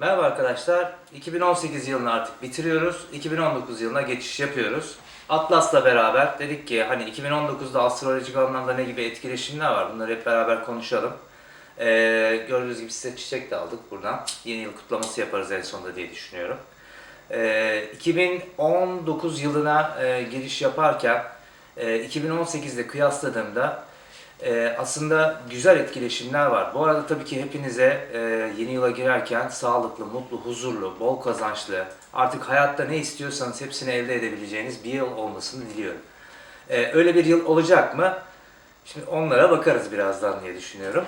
Merhaba arkadaşlar. 2018 yılını artık bitiriyoruz. 2019 yılına geçiş yapıyoruz. Atlas'la beraber dedik ki hani 2019'da astrolojik anlamda ne gibi etkileşimler var bunları hep beraber konuşalım. Ee, gördüğünüz gibi size çiçek de aldık buradan. Yeni yıl kutlaması yaparız en sonunda diye düşünüyorum. Ee, 2019 yılına e, giriş yaparken e, 2018'de kıyasladığımda e, aslında güzel etkileşimler var. Bu arada tabii ki hepinize e, yeni yıla girerken sağlıklı, mutlu, huzurlu, bol kazançlı, artık hayatta ne istiyorsanız hepsini elde edebileceğiniz bir yıl olmasını diliyorum. E, öyle bir yıl olacak mı? Şimdi onlara bakarız birazdan diye düşünüyorum.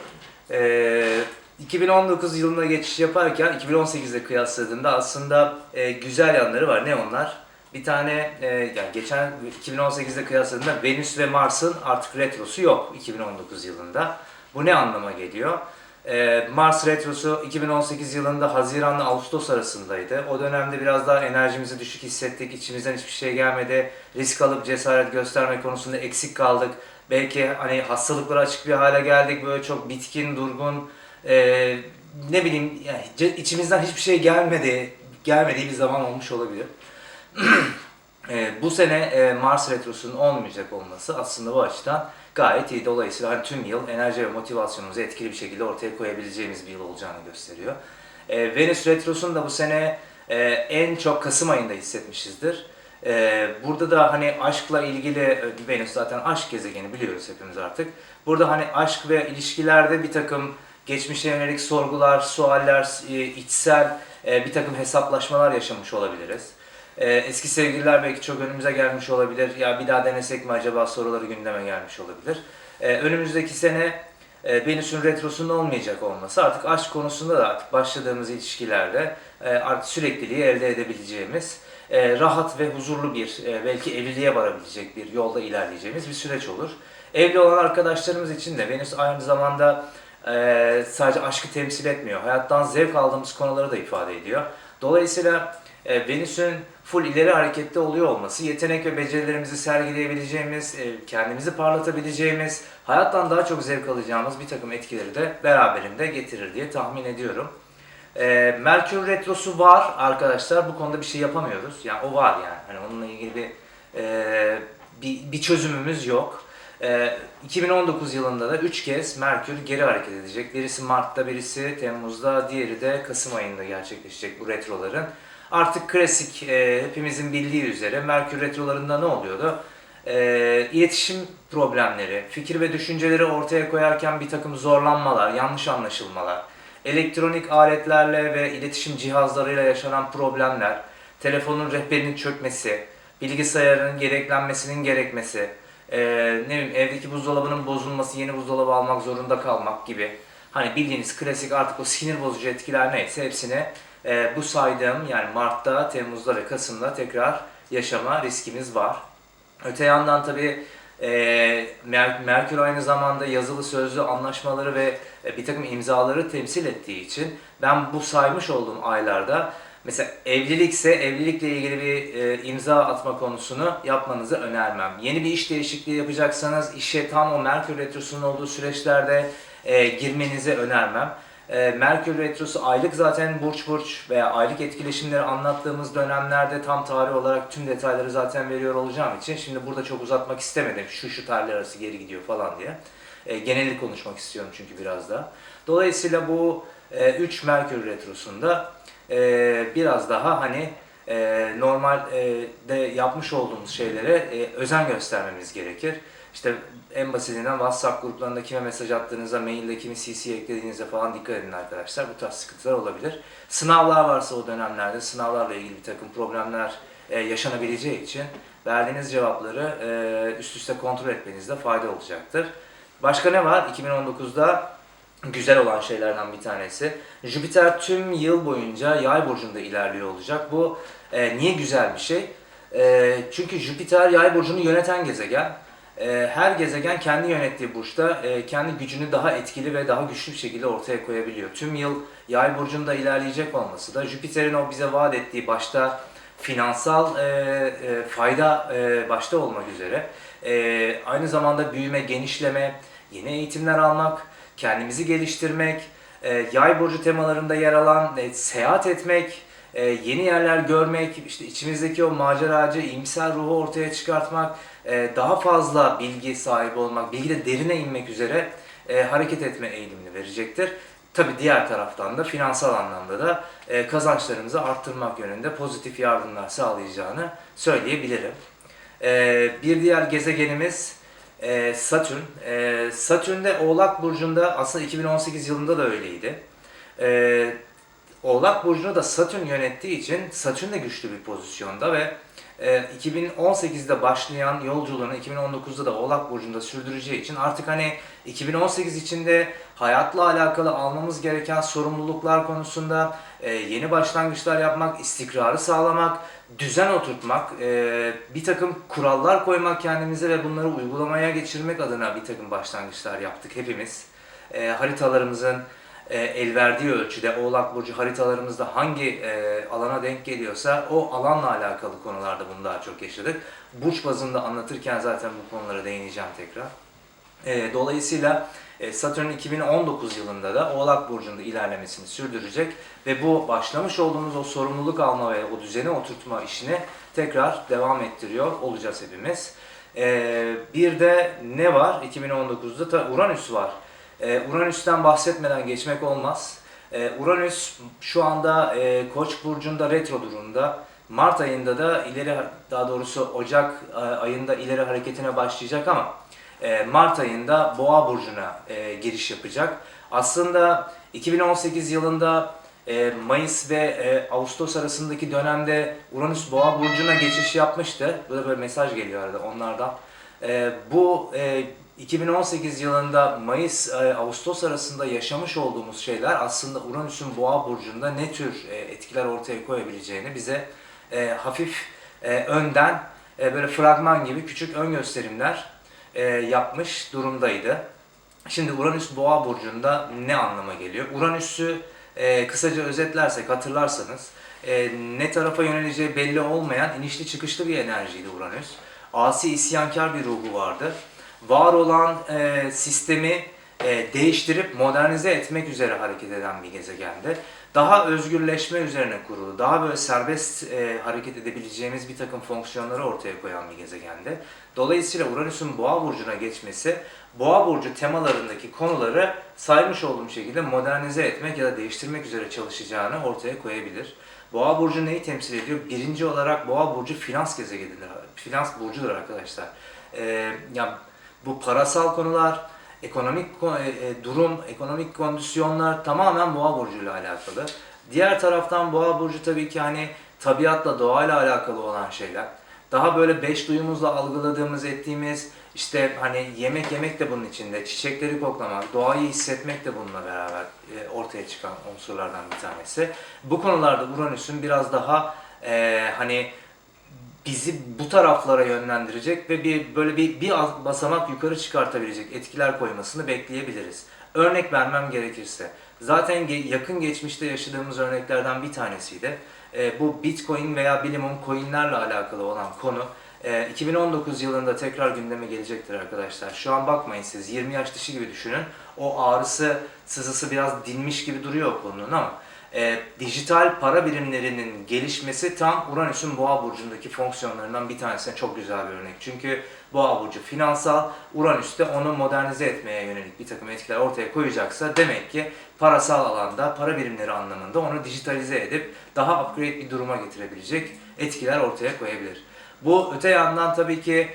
E, 2019 yılına geçiş yaparken 2018'de kıyasladığımda aslında e, güzel yanları var. Ne onlar? Bir tane e, yani geçen 2018'de kıyasladığımda Venüs ve Mars'ın artık retrosu yok 2019 yılında. Bu ne anlama geliyor? E, Mars retrosu 2018 yılında Haziran'la Ağustos arasındaydı. O dönemde biraz daha enerjimizi düşük hissettik. içimizden hiçbir şey gelmedi. Risk alıp cesaret gösterme konusunda eksik kaldık. Belki hani hastalıklara açık bir hale geldik. Böyle çok bitkin, durgun, e, ne bileyim yani içimizden hiçbir şey gelmedi. Gelmediği bir zaman olmuş olabilir. E, bu sene e, Mars Retrosu'nun olmayacak olması aslında bu açıdan gayet iyi. Dolayısıyla hani tüm yıl enerji ve motivasyonumuzu etkili bir şekilde ortaya koyabileceğimiz bir yıl olacağını gösteriyor. E, Venüs Retrosu'nu da bu sene e, en çok Kasım ayında hissetmişizdir. E, burada da hani aşkla ilgili, e, Venüs zaten aşk gezegeni biliyoruz hepimiz artık. Burada hani aşk ve ilişkilerde bir takım geçmişe yönelik sorgular, sualler, e, içsel e, bir takım hesaplaşmalar yaşamış olabiliriz. Ee, eski sevgililer belki çok önümüze gelmiş olabilir. Ya bir daha denesek mi acaba soruları gündeme gelmiş olabilir. Ee, önümüzdeki sene e, Venüs'ün retrosunun olmayacak olması artık aşk konusunda da artık başladığımız ilişkilerde e, artık sürekliliği elde edebileceğimiz e, rahat ve huzurlu bir belki evliliğe varabilecek bir yolda ilerleyeceğimiz bir süreç olur. Evli olan arkadaşlarımız için de Venüs aynı zamanda sadece aşkı temsil etmiyor. Hayattan zevk aldığımız konuları da ifade ediyor. Dolayısıyla Venüs'ün full ileri harekette oluyor olması, yetenek ve becerilerimizi sergileyebileceğimiz, e, kendimizi parlatabileceğimiz, hayattan daha çok zevk alacağımız bir takım etkileri de beraberinde getirir diye tahmin ediyorum. E, Merkür Retrosu var arkadaşlar, bu konuda bir şey yapamıyoruz. Yani o var yani, hani onunla ilgili bir, e, bir, bir çözümümüz yok. E, 2019 yılında da 3 kez Merkür geri hareket edecek. Birisi Mart'ta, birisi Temmuz'da, diğeri de Kasım ayında gerçekleşecek bu retroların. Artık klasik e, hepimizin bildiği üzere Merkür retrolarında ne oluyordu? E, iletişim problemleri, fikir ve düşünceleri ortaya koyarken bir takım zorlanmalar, yanlış anlaşılmalar, elektronik aletlerle ve iletişim cihazlarıyla yaşanan problemler, telefonun rehberinin çökmesi, bilgisayarın gereklenmesinin gerekmesi, e, ne bileyim evdeki buzdolabının bozulması, yeni buzdolabı almak zorunda kalmak gibi. Hani bildiğiniz klasik artık o sinir bozucu etkiler neyse hepsini e, bu saydığım yani Mart'ta, Temmuz'da ve Kasım'da tekrar yaşama riskimiz var. Öte yandan tabii e, Mer- Merkür aynı zamanda yazılı sözlü anlaşmaları ve e, bir takım imzaları temsil ettiği için ben bu saymış olduğum aylarda mesela evlilikse evlilikle ilgili bir e, imza atma konusunu yapmanızı önermem. Yeni bir iş değişikliği yapacaksanız işe tam o Merkür Retrosu'nun olduğu süreçlerde e, girmenizi önermem. E, Merkür Retrosu aylık zaten burç burç veya aylık etkileşimleri anlattığımız dönemlerde tam tarih olarak tüm detayları zaten veriyor olacağım için şimdi burada çok uzatmak istemedim. Şu şu tarihler arası geri gidiyor falan diye. E, konuşmak istiyorum çünkü biraz da. Dolayısıyla bu 3 Merkür Retrosu'nda e, biraz daha hani e, normalde yapmış olduğumuz şeylere e, özen göstermemiz gerekir. İşte en basitinden WhatsApp gruplarında kime mesaj attığınızda, mailde kimi CC eklediğinizde falan dikkat edin arkadaşlar. Bu tarz sıkıntılar olabilir. Sınavlar varsa o dönemlerde sınavlarla ilgili bir takım problemler e, yaşanabileceği için verdiğiniz cevapları e, üst üste kontrol etmenizde fayda olacaktır. Başka ne var? 2019'da güzel olan şeylerden bir tanesi. Jüpiter tüm yıl boyunca yay burcunda ilerliyor olacak. Bu e, niye güzel bir şey? E, çünkü Jüpiter yay burcunu yöneten gezegen. E, her gezegen kendi yönettiği burçta e, kendi gücünü daha etkili ve daha güçlü bir şekilde ortaya koyabiliyor. Tüm yıl yay burcunda ilerleyecek olması da Jüpiter'in o bize vaat ettiği başta finansal e, e, fayda başta olmak üzere aynı zamanda büyüme, genişleme, yeni eğitimler almak, kendimizi geliştirmek, yay burcu temalarında yer alan e, seyahat etmek, e, yeni yerler görmek, işte içimizdeki o maceracı, iyimser ruhu ortaya çıkartmak, e, daha fazla bilgi sahibi olmak, bilgide derine inmek üzere e, hareket etme eğilimini verecektir. Tabi diğer taraftan da finansal anlamda da e, kazançlarımızı arttırmak yönünde pozitif yardımlar sağlayacağını söyleyebilirim. E, bir diğer gezegenimiz e, Satürn. E, Satürn Oğlak Burcu'nda aslında 2018 yılında da öyleydi. E, Oğlak Burcu'nu da Satürn yönettiği için Satürn de güçlü bir pozisyonda ve e, 2018'de başlayan yolculuğunu 2019'da da Oğlak Burcu'nda sürdüreceği için artık hani 2018 içinde hayatla alakalı almamız gereken sorumluluklar konusunda e, yeni başlangıçlar yapmak, istikrarı sağlamak, düzen oturtmak, e, bir takım kurallar koymak kendimize ve bunları uygulamaya geçirmek adına bir takım başlangıçlar yaptık hepimiz. E, haritalarımızın e, el verdiği ölçüde Oğlak Burcu haritalarımızda hangi e, alana denk geliyorsa o alanla alakalı konularda bunu daha çok yaşadık. Burç bazında anlatırken zaten bu konulara değineceğim tekrar. E, dolayısıyla e, Satürn 2019 yılında da Oğlak Burcu'nda ilerlemesini sürdürecek ve bu başlamış olduğumuz o sorumluluk alma ve o düzeni oturtma işini tekrar devam ettiriyor olacağız hepimiz. E, bir de ne var 2019'da? Ta Uranüs var. E, Uranüs'ten bahsetmeden geçmek olmaz. E, Uranüs şu anda e, Koç burcunda retro durumda. Mart ayında da ileri daha doğrusu Ocak e, ayında ileri hareketine başlayacak ama e, Mart ayında Boğa burcuna giriş yapacak. Aslında 2018 yılında Mayıs ve Ağustos arasındaki dönemde Uranüs Boğa burcuna geçiş yapmıştı. Burada böyle mesaj geliyor arada onlardan. Bu 2018 yılında Mayıs e, arasında yaşamış olduğumuz şeyler aslında Uranüs'ün Boğa burcunda ne tür e, etkiler ortaya koyabileceğini bize e, hafif önden böyle fragman gibi küçük ön gösterimler yapmış durumdaydı. Şimdi Uranüs Boğa burcunda ne anlama geliyor? Uranüs'ü kısaca özetlersek hatırlarsanız ne tarafa yöneleceği belli olmayan inişli çıkışlı bir enerjiydi Uranüs. Asi isyankar bir ruhu vardı. Var olan e, sistemi e, değiştirip modernize etmek üzere hareket eden bir gezegendi. Daha özgürleşme üzerine kurulu, daha böyle serbest e, hareket edebileceğimiz bir takım fonksiyonları ortaya koyan bir gezegendi. Dolayısıyla Uranüs'ün Boğa burcuna geçmesi, Boğa burcu temalarındaki konuları saymış olduğum şekilde modernize etmek ya da değiştirmek üzere çalışacağını ortaya koyabilir. Boğa burcu neyi temsil ediyor? Birinci olarak Boğa burcu finans gezegenidir, finans burcudur arkadaşlar. E, ya bu parasal konular, ekonomik ko- e, e, durum, ekonomik kondisyonlar tamamen boğa burcuyla alakalı. Diğer taraftan boğa burcu tabii ki hani tabiatla, doğayla alakalı olan şeyler. Daha böyle beş duyumuzla algıladığımız, ettiğimiz işte hani yemek yemek de bunun içinde, çiçekleri koklamak, doğayı hissetmek de bununla beraber e, ortaya çıkan unsurlardan bir tanesi. Bu konularda Uranüs'ün biraz daha e, hani bizi bu taraflara yönlendirecek ve bir böyle bir bir basamak yukarı çıkartabilecek etkiler koymasını bekleyebiliriz. Örnek vermem gerekirse, zaten yakın geçmişte yaşadığımız örneklerden bir tanesiydi. Ee, bu Bitcoin veya bilimum coinlerle alakalı olan konu. Ee, 2019 yılında tekrar gündeme gelecektir arkadaşlar. Şu an bakmayın siz 20 yaş dışı gibi düşünün. O ağrısı, sızısı biraz dinmiş gibi duruyor o konunun ama e, dijital para birimlerinin gelişmesi tam Uranüs'ün Boğa burcundaki fonksiyonlarından bir tanesine çok güzel bir örnek. Çünkü Boğa burcu finansal, Uranüs de onu modernize etmeye yönelik bir takım etkiler ortaya koyacaksa demek ki parasal alanda, para birimleri anlamında onu dijitalize edip daha upgrade bir duruma getirebilecek etkiler ortaya koyabilir. Bu öte yandan tabii ki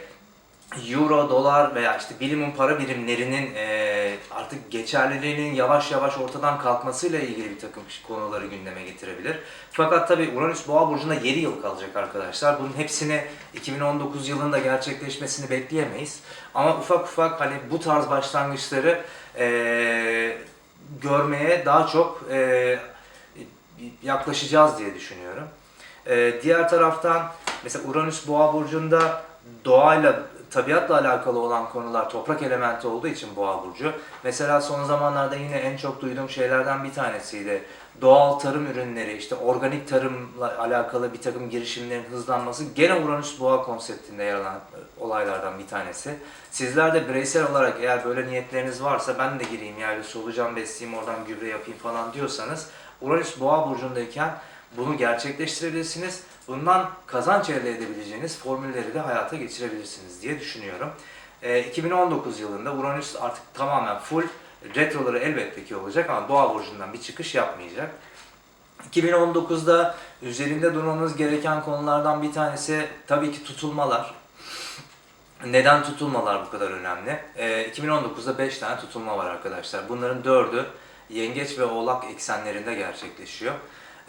euro, dolar veya işte bilimin para birimlerinin eee, artık geçerliliğinin yavaş yavaş ortadan kalkmasıyla ilgili bir takım konuları gündeme getirebilir. Fakat tabi Uranüs Boğa burcunda 7 yıl kalacak arkadaşlar. Bunun hepsini 2019 yılında gerçekleşmesini bekleyemeyiz. Ama ufak ufak hani bu tarz başlangıçları eee, görmeye daha çok eee, yaklaşacağız diye düşünüyorum. Ee, diğer taraftan mesela Uranüs Boğa burcunda doğayla, tabiatla alakalı olan konular toprak elementi olduğu için Boğa burcu. Mesela son zamanlarda yine en çok duyduğum şeylerden bir tanesiydi. doğal tarım ürünleri, işte organik tarımla alakalı bir takım girişimlerin hızlanması gene Uranüs Boğa konseptinde yer alan e, olaylardan bir tanesi. Sizler de bireysel olarak eğer böyle niyetleriniz varsa ben de gireyim yani solucan besleyeyim oradan gübre yapayım falan diyorsanız Uranüs Boğa burcundayken bunu gerçekleştirebilirsiniz. Bundan kazanç elde edebileceğiniz formülleri de hayata geçirebilirsiniz diye düşünüyorum. Ee, 2019 yılında Uranüs artık tamamen full retroları elbette ki olacak ama Boğa burcundan bir çıkış yapmayacak. 2019'da üzerinde durmamız gereken konulardan bir tanesi tabii ki tutulmalar. Neden tutulmalar bu kadar önemli? Ee, 2019'da 5 tane tutulma var arkadaşlar. Bunların 4'ü Yengeç ve Oğlak eksenlerinde gerçekleşiyor.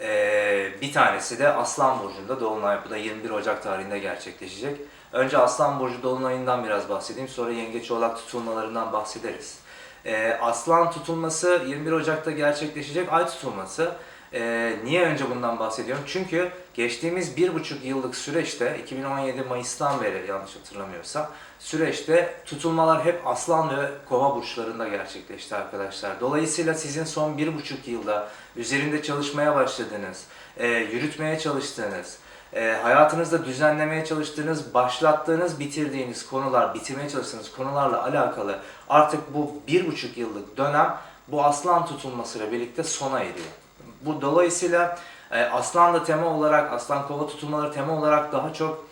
Ee, bir tanesi de Aslan Burcu'nda Dolunay. Bu da 21 Ocak tarihinde gerçekleşecek. Önce Aslan Burcu Dolunay'ından biraz bahsedeyim. Sonra Yengeç Oğlak tutulmalarından bahsederiz. Ee, Aslan tutulması 21 Ocak'ta gerçekleşecek. Ay tutulması. Ee, niye önce bundan bahsediyorum? Çünkü geçtiğimiz bir buçuk yıllık süreçte 2017 Mayıs'tan beri yanlış hatırlamıyorsam süreçte tutulmalar hep Aslan ve Kova burçlarında gerçekleşti arkadaşlar. Dolayısıyla sizin son bir buçuk yılda üzerinde çalışmaya başladığınız, e, yürütmeye çalıştığınız, e, hayatınızda düzenlemeye çalıştığınız, başlattığınız, bitirdiğiniz konular, bitirmeye çalıştığınız konularla alakalı artık bu bir buçuk yıllık dönem bu aslan tutulmasıyla birlikte sona eriyor. Bu dolayısıyla e, aslan da tema olarak, aslan kova tutulmaları tema olarak daha çok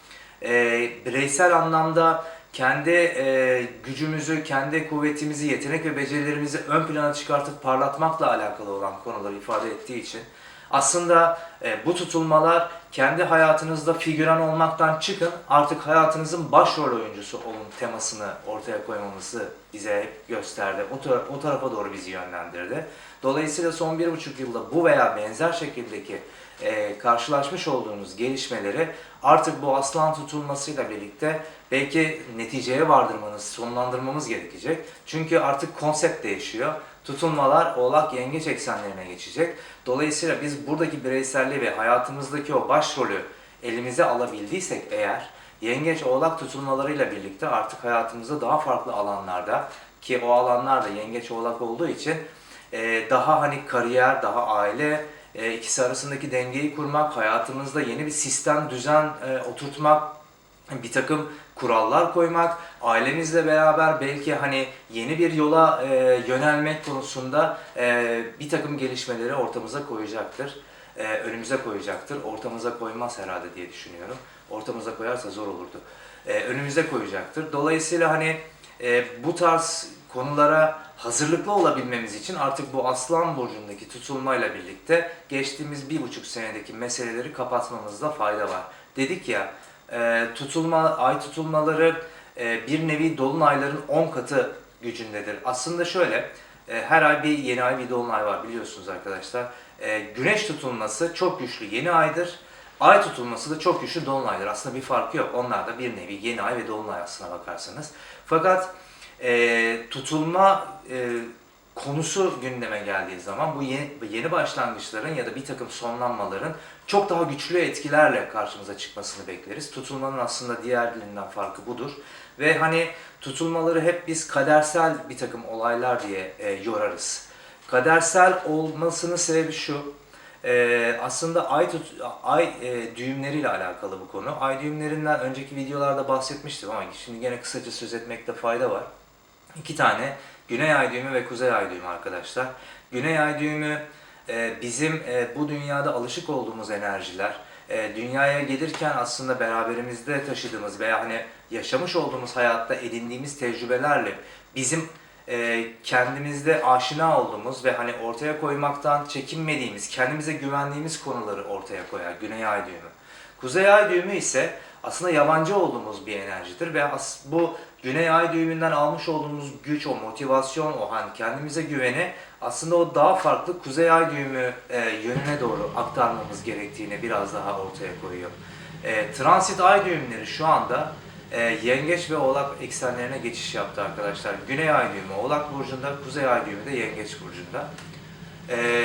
e, bireysel anlamda kendi e, gücümüzü, kendi kuvvetimizi, yetenek ve becerilerimizi ön plana çıkartıp parlatmakla alakalı olan konuları ifade ettiği için aslında e, bu tutulmalar kendi hayatınızda figüran olmaktan çıkın artık hayatınızın başrol oyuncusu olun temasını ortaya koymamızı bize hep gösterdi. O, tar- o tarafa doğru bizi yönlendirdi. Dolayısıyla son bir buçuk yılda bu veya benzer şekildeki e, karşılaşmış olduğunuz gelişmeleri artık bu aslan tutulmasıyla birlikte belki neticeye vardırmanız, sonlandırmamız gerekecek. Çünkü artık konsept değişiyor. Tutulmalar oğlak yengeç eksenlerine geçecek. Dolayısıyla biz buradaki bireyselliği ve hayatımızdaki o başrolü elimize alabildiysek eğer yengeç oğlak tutulmalarıyla birlikte artık hayatımızda daha farklı alanlarda ki o alanlar da yengeç oğlak olduğu için e, daha hani kariyer, daha aile e, ikisi arasındaki dengeyi kurmak, hayatımızda yeni bir sistem, düzen e, oturtmak, bir takım kurallar koymak, ailemizle beraber belki hani yeni bir yola e, yönelmek konusunda e, bir takım gelişmeleri ortamıza koyacaktır. E, önümüze koyacaktır. Ortamıza koymaz herhalde diye düşünüyorum. Ortamıza koyarsa zor olurdu. E, önümüze koyacaktır. Dolayısıyla hani e, bu tarz konulara hazırlıklı olabilmemiz için artık bu Aslan Burcu'ndaki tutulmayla birlikte geçtiğimiz bir buçuk senedeki meseleleri kapatmamızda fayda var. Dedik ya e, tutulma, ay tutulmaları e, bir nevi dolunayların 10 katı gücündedir. Aslında şöyle, e, her ay bir yeni ay bir dolunay var biliyorsunuz arkadaşlar. E, güneş tutulması çok güçlü yeni aydır. Ay tutulması da çok güçlü dolunaydır. Aslında bir farkı yok. Onlar da bir nevi yeni ay ve dolunay aslına bakarsanız. Fakat e, tutulma e, konusu gündeme geldiği zaman bu yeni, yeni başlangıçların ya da bir takım sonlanmaların çok daha güçlü etkilerle karşımıza çıkmasını bekleriz. Tutulmanın aslında diğerlerinden farkı budur. Ve hani tutulmaları hep biz kadersel bir takım olaylar diye e, yorarız. Kadersel olmasının sebebi şu, e, aslında ay, tut, ay e, düğümleriyle alakalı bu konu. Ay düğümlerinden önceki videolarda bahsetmiştim ama şimdi gene kısaca söz etmekte fayda var. İki tane Güney ay düğümü ve Kuzey ay düğümü arkadaşlar. Güney ay düğümü e, bizim e, bu dünyada alışık olduğumuz enerjiler. E, dünyaya gelirken aslında beraberimizde taşıdığımız veya hani yaşamış olduğumuz hayatta edindiğimiz tecrübelerle bizim kendimizde aşina olduğumuz ve hani ortaya koymaktan çekinmediğimiz, kendimize güvendiğimiz konuları ortaya koyar Güney ay düğümü. Kuzey ay düğümü ise aslında yabancı olduğumuz bir enerjidir ve bu Güney ay düğümünden almış olduğumuz güç, o motivasyon, o hani kendimize güveni aslında o daha farklı Kuzey ay düğümü e, yönüne doğru aktarmamız gerektiğini biraz daha ortaya koyuyor. E, transit ay düğümleri şu anda e, yengeç ve oğlak eksenlerine geçiş yaptı arkadaşlar. Güney ay düğümü oğlak burcunda, kuzey ay düğümü de yengeç burcunda. E,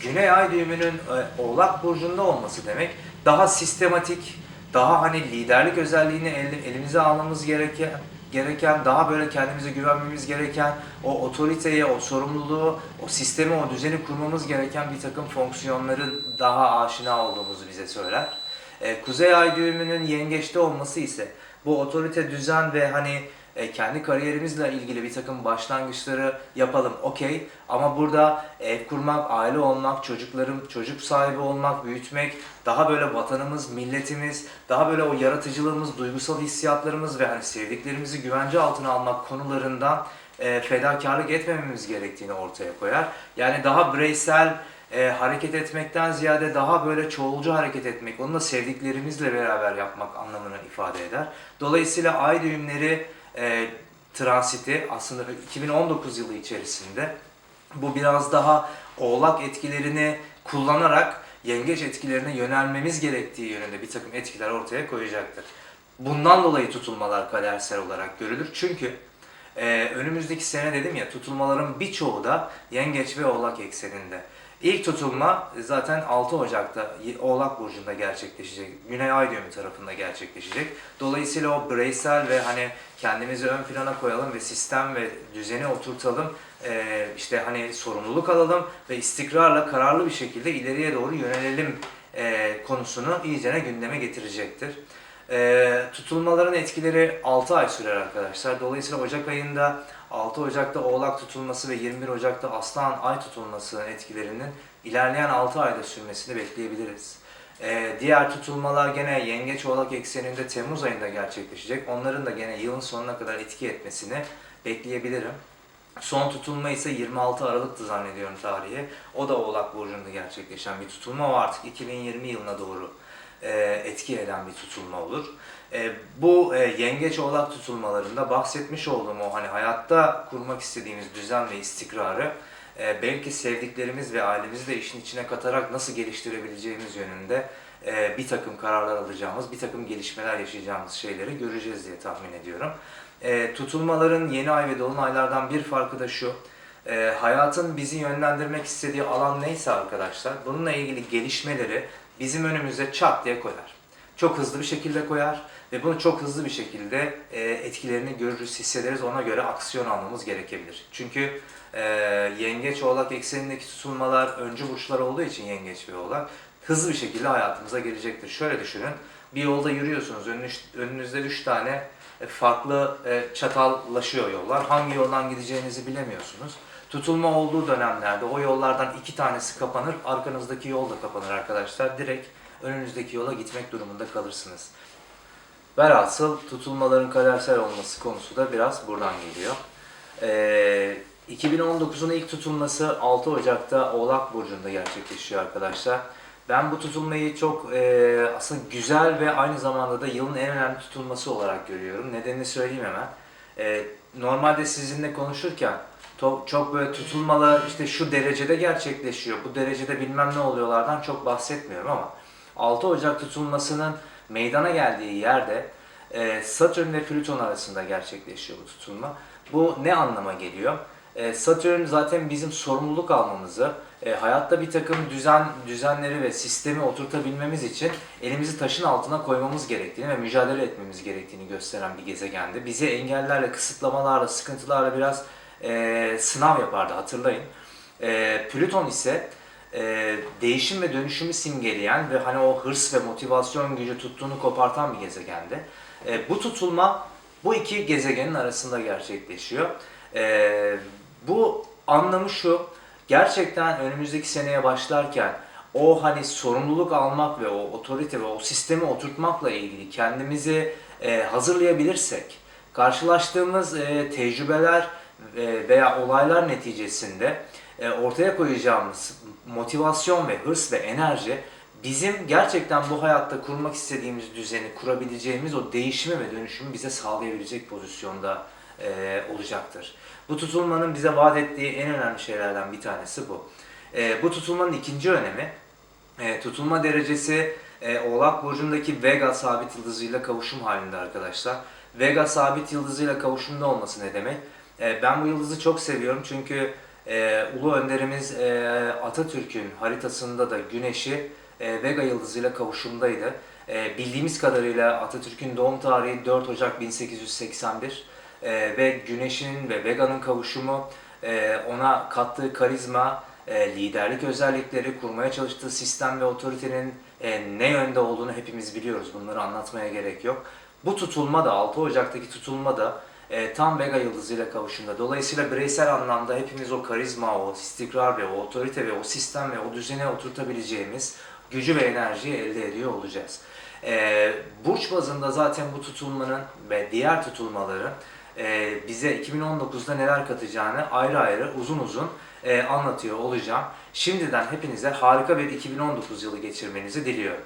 Güney ay düğümünün e, oğlak burcunda olması demek daha sistematik, daha hani liderlik özelliğini el- elimize almamız gereken gereken, daha böyle kendimize güvenmemiz gereken, o otoriteye, o sorumluluğu, o sistemi, o düzeni kurmamız gereken bir takım fonksiyonların daha aşina olduğumuzu bize söyler. E, Kuzey Ay düğümünün yengeçte olması ise bu otorite, düzen ve hani e, kendi kariyerimizle ilgili bir takım başlangıçları yapalım okey ama burada ev kurmak, aile olmak, çocuklarım, çocuk sahibi olmak, büyütmek, daha böyle vatanımız, milletimiz, daha böyle o yaratıcılığımız, duygusal hissiyatlarımız ve hani sevdiklerimizi güvence altına almak konularından e, fedakarlık etmememiz gerektiğini ortaya koyar. Yani daha bireysel e, hareket etmekten ziyade daha böyle çoğulcu hareket etmek, onu da sevdiklerimizle beraber yapmak anlamını ifade eder. Dolayısıyla ay düğümleri e, transiti aslında 2019 yılı içerisinde bu biraz daha oğlak etkilerini kullanarak yengeç etkilerine yönelmemiz gerektiği yönünde bir takım etkiler ortaya koyacaktır. Bundan dolayı tutulmalar kadersel olarak görülür. Çünkü e, önümüzdeki sene dedim ya tutulmaların birçoğu da yengeç ve oğlak ekseninde. İlk tutulma zaten 6 Ocak'ta Oğlak Burcu'nda gerçekleşecek. Güney Ay düğümü tarafında gerçekleşecek. Dolayısıyla o bireysel ve hani kendimizi ön plana koyalım ve sistem ve düzeni oturtalım. Ee, işte hani sorumluluk alalım ve istikrarla kararlı bir şekilde ileriye doğru yönelelim e, konusunu iyicene gündeme getirecektir. Ee, tutulmaların etkileri 6 ay sürer arkadaşlar. Dolayısıyla Ocak ayında 6 Ocak'ta Oğlak tutulması ve 21 Ocak'ta Aslan Ay tutulmasının etkilerinin ilerleyen 6 ayda sürmesini bekleyebiliriz. Ee, diğer tutulmalar gene Yengeç Oğlak ekseninde Temmuz ayında gerçekleşecek. Onların da gene yılın sonuna kadar etki etmesini bekleyebilirim. Son tutulma ise 26 Aralık'tı zannediyorum tarihi. O da Oğlak Burcu'nda gerçekleşen bir tutulma. O artık 2020 yılına doğru etki eden bir tutulma olur. E, bu e, yengeç oğlak tutulmalarında bahsetmiş olduğum o hani hayatta kurmak istediğimiz düzen ve istikrarı e, belki sevdiklerimiz ve ailemizi de işin içine katarak nasıl geliştirebileceğimiz yönünde e, bir takım kararlar alacağımız, bir takım gelişmeler yaşayacağımız şeyleri göreceğiz diye tahmin ediyorum. E, tutulmaların yeni ay ve dolunaylardan bir farkı da şu. E, hayatın bizi yönlendirmek istediği alan neyse arkadaşlar, bununla ilgili gelişmeleri bizim önümüze çat diye koyar. Çok hızlı bir şekilde koyar ve bunu çok hızlı bir şekilde e, etkilerini görürüz, hissederiz. Ona göre aksiyon almamız gerekebilir. Çünkü e, yengeç oğlak eksenindeki tutulmalar öncü burçlar olduğu için yengeç ve oğlak hızlı bir şekilde hayatımıza gelecektir. Şöyle düşünün, bir yolda yürüyorsunuz, önünüz, önünüzde üç tane e, farklı e, çatallaşıyor yollar. Hangi yoldan gideceğinizi bilemiyorsunuz. Tutulma olduğu dönemlerde o yollardan iki tanesi kapanır, arkanızdaki yol da kapanır arkadaşlar. Direkt önünüzdeki yola gitmek durumunda kalırsınız. Velhasıl tutulmaların kadersel olması konusu da biraz buradan geliyor. Ee, 2019'un ilk tutulması 6 Ocak'ta Oğlak Burcu'nda gerçekleşiyor arkadaşlar. Ben bu tutulmayı çok e, aslında güzel ve aynı zamanda da yılın en önemli tutulması olarak görüyorum. Nedenini söyleyeyim hemen. E, normalde sizinle konuşurken çok böyle tutulmalar işte şu derecede gerçekleşiyor, bu derecede bilmem ne oluyorlardan çok bahsetmiyorum ama 6 Ocak tutulmasının meydana geldiği yerde e, Satürn ve Plüton arasında gerçekleşiyor bu tutulma. Bu ne anlama geliyor? E, Satürn zaten bizim sorumluluk almamızı, e, hayatta bir takım düzen düzenleri ve sistemi oturtabilmemiz için elimizi taşın altına koymamız gerektiğini ve mücadele etmemiz gerektiğini gösteren bir gezegendi. Bizi engellerle, kısıtlamalarla, sıkıntılarla biraz e, sınav yapardı hatırlayın. E, Plüton ise e, değişim ve dönüşümü simgeleyen ve hani o hırs ve motivasyon gücü tuttuğunu kopartan bir gezegendi. E, bu tutulma bu iki gezegenin arasında gerçekleşiyor. E, bu anlamı şu, gerçekten önümüzdeki seneye başlarken o hani sorumluluk almak ve o otorite ve o sistemi oturtmakla ilgili kendimizi e, hazırlayabilirsek, karşılaştığımız e, tecrübeler veya olaylar neticesinde e, ortaya koyacağımız motivasyon ve hırs ve enerji bizim gerçekten bu hayatta kurmak istediğimiz düzeni kurabileceğimiz o değişimi ve dönüşümü bize sağlayabilecek pozisyonda e, olacaktır. Bu tutulmanın bize vaat ettiği en önemli şeylerden bir tanesi bu. E, bu tutulmanın ikinci önemi, e, tutulma derecesi e, Oğlak Burcu'ndaki Vega sabit yıldızıyla kavuşum halinde arkadaşlar. Vega sabit yıldızıyla kavuşumda olması ne demek? E, ben bu yıldızı çok seviyorum çünkü e, Ulu Önderimiz e, Atatürk'ün haritasında da Güneş'i Vega yıldızıyla kavuşumdaydı. Bildiğimiz kadarıyla Atatürk'ün doğum tarihi 4 Ocak 1881. e, ve Güneş'in ve Vega'nın kavuşumu, ona kattığı karizma, liderlik özellikleri, kurmaya çalıştığı sistem ve otoritenin ne yönde olduğunu hepimiz biliyoruz. Bunları anlatmaya gerek yok. Bu tutulma da 6 Ocak'taki tutulma da e, tam Vega yıldızıyla kavuşumda. Dolayısıyla bireysel anlamda hepimiz o karizma, o istikrar ve o otorite ve o sistem ve o düzene oturtabileceğimiz gücü ve enerjiyi elde ediyor olacağız. E, burç bazında zaten bu tutulmanın ve diğer tutulmaların e, bize 2019'da neler katacağını ayrı ayrı uzun uzun e, anlatıyor olacağım. Şimdiden hepinize harika bir 2019 yılı geçirmenizi diliyorum.